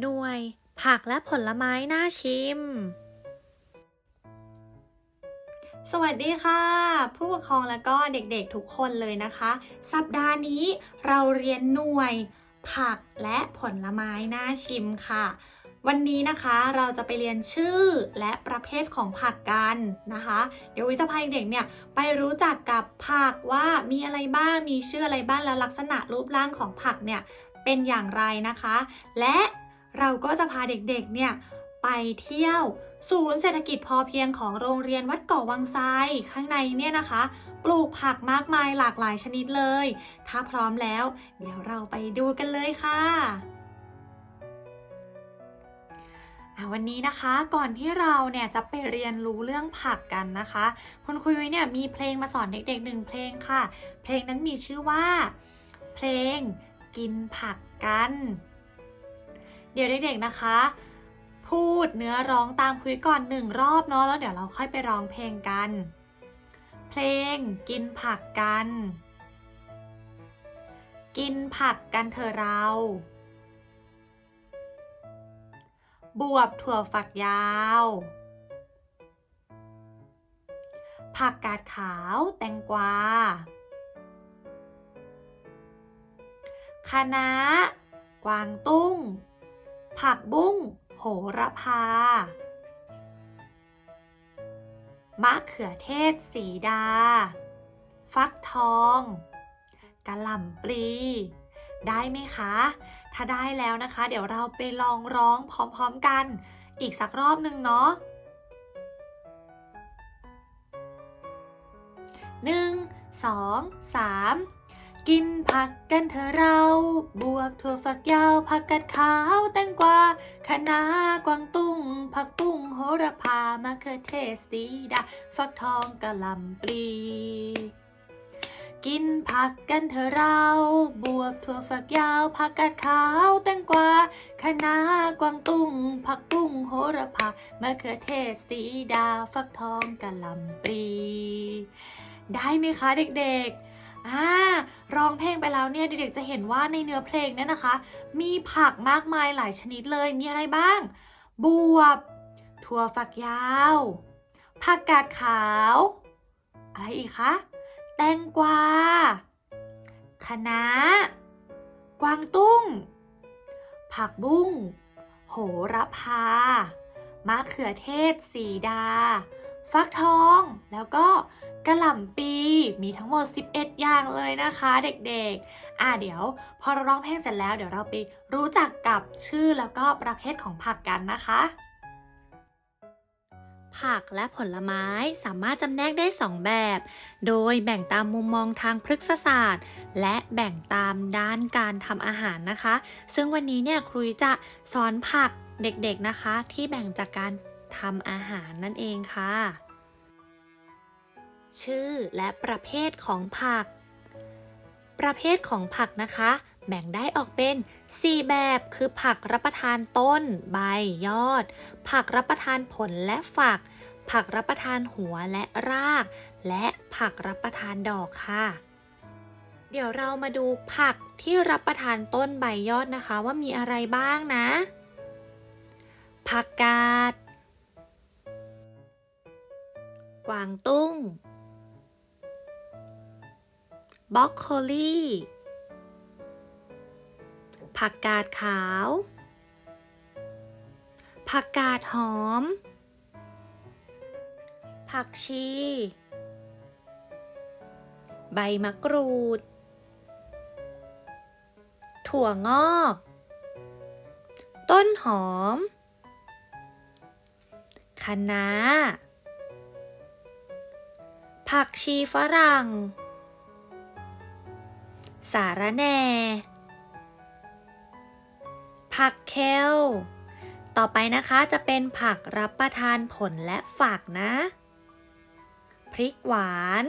หน่วย ผักและผลไม้น่าชิม สวัสดีค่ะ ผู้ปกครองและก็เด็กๆทุกคนเลยนะคะ สัปดาห์นี้เราเรียนหน่วย ผักและผลไม้น่าชิมค่ะ วันนี้นะคะเราจะไปเรียนชื่อและประเภทของผักกันนะคะ เดี๋ยววิจะพาเด็กเนี่ยไปรู้จักกับผักว่ามีอะไรบ้างมีชื่ออะไรบ้างแล้วลักษณะรูปร่างของผักเนี่ยเป็นอย่างไรนะคะ และ เราก็จะพาเด็กๆ เนี่ยไปเที่ยว ศูนย์เศรษฐกิจพอเพียงของโรงเรียนวัดเกาะวังไซข้างในเนี่ยนะคะ ปลูกผักมากมายหลากหลายชนิดเลย ถ้าพร้อมแล้ว เดี๋ยวเราไปดูกันเลยค่ะวันนี้นะคะก่อนที่เราเนี่ยจะไปเรียนรู้เรื่องผักกันนะคะ คุณครูยุ้ยเนี่ยมีเพลงมาสอนเด็กๆหนึ่งเพลงค่ะ เพลงนั้นมีชื่อว่า เพลงกินผักกัน เดี๋ยวเด็กๆนะคะ พูดเนื้อร้องตามคุยก่อนหนึ่งรอบเนาะแล้วเดี๋ยวเราค่อยไปร้องเพลงกัน เพลงกินผักกัน กินผักกันเถอะเรา บวบถั่วฝักยาวผักกาดขาวแตงกวาคะน้ากวางตุ้ง ผักบุ้งโหระพา มะเขือเทศสีดา ฟักทองกะหล่ำปลี ได้ไหมคะ ถ้าได้แล้วนะคะ เดี๋ยวเราไปลองร้องพร้อมๆกัน อีกสักรอบหนึ่งเนาะหนึ่งสองสาม กินผักกันเถอะเรา บวกถั่วฝักยาวผักกัดขาวแตงกวาคะน้ากวางตุ้ง ผักบุ้งโหระพามะเขือเทศสีดาฟักทองกะหล่ำปลีกินผักกันเถอะเรา บวกถั่วฝักยาวผักกาดขาวแตงกวาคะน้ากวางตุ้ง ผักบุ้งโหระพามะเขือเทศสีดาฟักทองกะหล่ำปลีได้ไหมคะเด็กๆ อ่าร้องเพลงไปแล้วเนี่ยเด็กๆจะเห็นว่าในเนื้อเพลงเนี่ยนะคะ มีผักมากมายหลายชนิดเลยมีอะไรบ้าง บวบ ถั่วฝักยาว ผักกาดขาว อะไรอีกคะ แตงกวาคะน้ากวางตุ้ง ผักบุ้ง โหระพามะเขือเทศ สีดา ฟักทอง แล้วก็ กระหล่ำปีมีทั้งหมด 11 อย่างเลยนะคะเด็กๆ อะเดี๋ยวพอเราร้องเพลงเสร็จแล้วเดี๋ยวเราไปรู้จักกับชื่อแล้วก็ประเภทของผักกันนะคะ ผักและผลไม้สามารถจำแนกได้ 2 แบบ โดยแบ่งตามมุมมองทางพฤกษศาสตร์ และแบ่งตามด้านการทำอาหารนะคะ ซึ่งวันนี้เนี่ยครูจะสอนผักเด็กๆนะคะ ที่แบ่งจากการทำอาหารนั่นเองค่ะ ชื่อและประเภทของผัก ประเภทของผักนะคะ แบ่งได้ออกเป็น 4 แบบคือผักรับประทานต้น ใบยอด ผักรับประทานผลและฝัก ผักรับประทานหัวและราก และผักรับประทานดอกค่ะเดี๋ยวเรามาดูผักที่รับประทานต้นใบยอดนะคะว่ามีอะไรบ้างนะ ผักกาด กวางตุ้ง บล็อกโคลีผักกาดขาว ผักกาดหอม ผักชี ใบมะกรูด ถั่วงอก ต้นหอม คะน้า ผักชีฝรั่ง สาระแหน่ ผักเคล ต่อไปนะคะจะเป็นผักรับประทานผลและฝักนะ พริกหวาน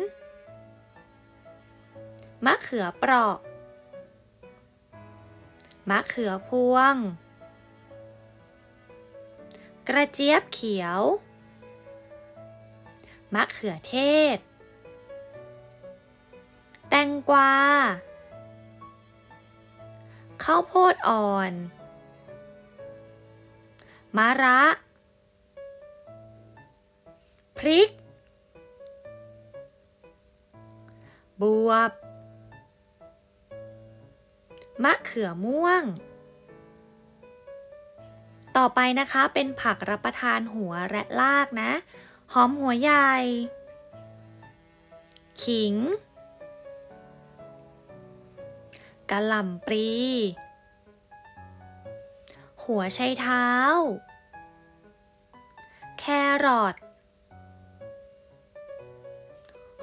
มะเขือเปราะ มะเขือพวง กระเจี๊ยบเขียว มะเขือเทศ แตงกวา ข้าวโพดอ่อน มะระ พริก บวบ มะเขือม่วง ต่อไปนะคะเป็นผักรับประทานหัวและรากนะ หอมหัวใหญ่ ขิง กะหล่ำปลี หัวไชเท้า แครอท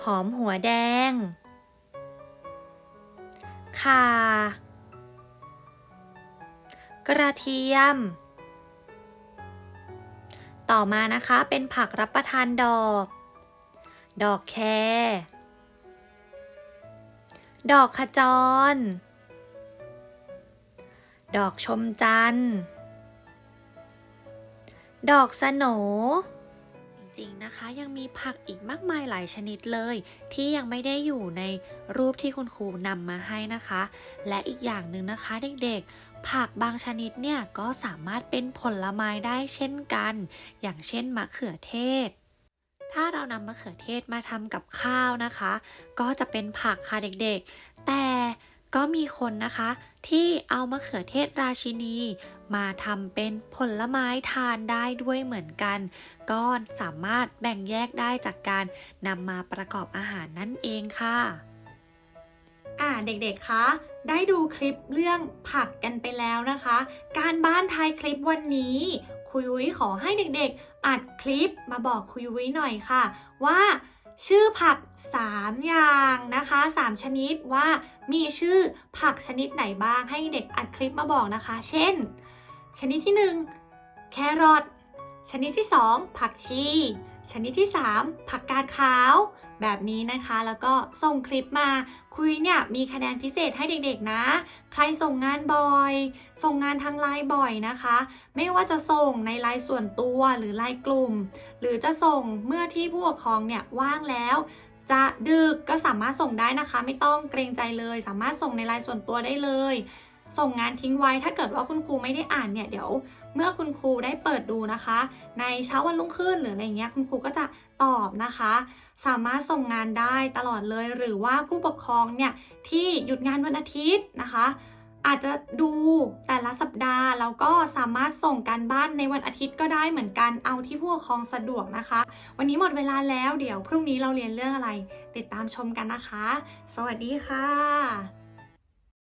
หอมหัวแดง ข่า กระเทียม ต่อมานะคะเป็นผักรับประทานดอก ดอกแคดอกขจร ดอกชมจันทร์ ดอกสโหนจริงๆนะคะ ยังมีผักอีกมากมายหลายชนิดเลย ที่ยังไม่ได้อยู่ในรูปที่คุณครูนำมาให้นะคะ และอีกอย่างหนึ่งนะคะเด็กๆ ผักบางชนิดเนี่ยก็สามารถเป็นผลไม้ได้เช่นกัน อย่างเช่นมะเขือเทศ ถ้าเรานำมะเขือเทศมาทำกับข้าวนะคะ ก็จะเป็นผักค่ะเด็กๆ แต่ ก็มีคนนะคะที่เอามะเขือเทศราชินี มาทำเป็นผลไม้ทานได้ด้วยเหมือนกัน ก็สามารถแบ่งแยกได้จากการนำมาประกอบอาหารนั่นเองค่ะอ่าเด็กๆ คะ ได้ดูคลิปเรื่องผักกันไปแล้วนะคะ การบ้านท้ายคลิปวันนี้คุยยุ้ยขอให้เด็กๆ อัดคลิปมาบอกคุยยุ้ยหน่อยค่ะ ว่า ชื่อผัก 3 อย่างนะคะ 3 ชนิดว่ามีชื่อผักชนิดไหนบ้างให้เด็กอัดคลิปมาบอกนะคะ เช่น ชนิดที่ 1 แครอทชนิดที่ 2 ผักชี ชนิดที่ 3 ผักกาดขาว แบบนี้นะคะ แล้วก็ส่งคลิปมา คุยเนี่ยมีคะแนนพิเศษให้เด็กๆนะ ใครส่งงานบ่อย ส่งงานทางไลน์บ่อยนะคะ ไม่ว่าจะส่งในไลน์ส่วนตัวหรือไลน์กลุ่ม หรือจะส่งเมื่อที่ผู้ปกครองเนี่ยว่างแล้วจะดึกก็สามารถส่งได้นะคะ ไม่ต้องเกรงใจเลย สามารถส่งในไลน์ส่วนตัวได้เลย ส่งงานทิ้งไว้ถ้าเกิดว่าคุณครูไม่ได้อ่านเนี่ยเดี๋ยว เมื่อคุณครูได้เปิดดูนะคะ ในเช้าวันรุ่งขึ้นหรืออะไรเงี้ยคุณครูก็จะตอบนะคะ สามารถส่งงานได้ตลอดเลย หรือว่าผู้ปกครองเนี่ยที่หยุดงานวันอาทิตย์นะคะ อาจจะดูแต่ละสัปดาห์แล้วก็สามารถส่งการบ้านในวันอาทิตย์ก็ได้เหมือนกันเอาที่ผู้ปกครองสะดวกนะคะ วันนี้หมดเวลาแล้วเดี๋ยวพรุ่งนี้เราเรียนเรื่องอะไร ติดตามชมกันนะคะ สวัสดีค่ะ